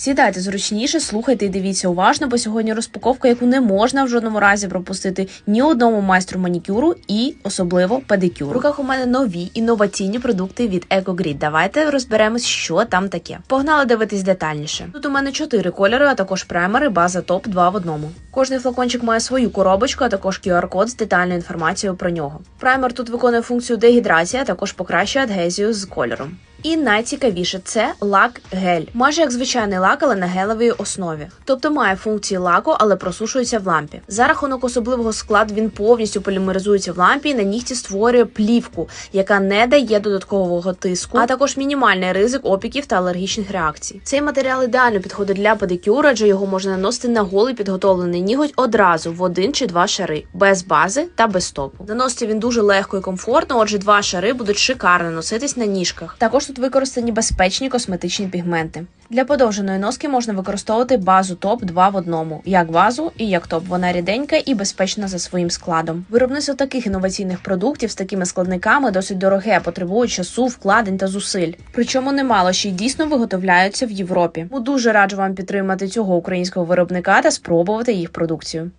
Сідайте зручніше, слухайте і дивіться уважно, бо сьогодні розпаковка, яку не можна в жодному разі пропустити ні одному майстру манікюру і особливо педикюру. В руках у мене нові інноваційні продукти від EcoGrid. Давайте розберемось, що там таке. Погнали дивитись детальніше. Тут у мене чотири кольори, а також праймери, база топ 2 в одному. Кожний флакончик має свою коробочку, а також QR-код з детальною інформацією про нього. Праймер тут виконує функцію дегідрації, а також покращує адгезію з кольором. І найцікавіше це лак гель, майже як звичайний лак, але на гелевій основі. Тобто має функції лаку, але просушується в лампі. За рахунок особливого складу він повністю полімеризується в лампі і на нігті створює плівку, яка не дає додаткового тиску, а також мінімальний ризик опіків та алергічних реакцій. Цей матеріал ідеально підходить для педикюру, адже його можна наносити на голий підготовлений ніготь одразу в один чи два шари, без бази та без стопу. Наноситься він дуже легко і комфортно, отже, два шари будуть шикарно носитись на ніжках. Також тут використані безпечні косметичні пігменти. Для подовженої носки можна використовувати базу топ 2 в одному, як базу і як топ. Вона ріденька і безпечна за своїм складом. Виробництво таких інноваційних продуктів з такими складниками досить дороге, потребує часу, вкладень та зусиль. Причому немало ще й дійсно виготовляються в Європі. Тому дуже раджу вам підтримати цього українського виробника та спробувати їх продукцію.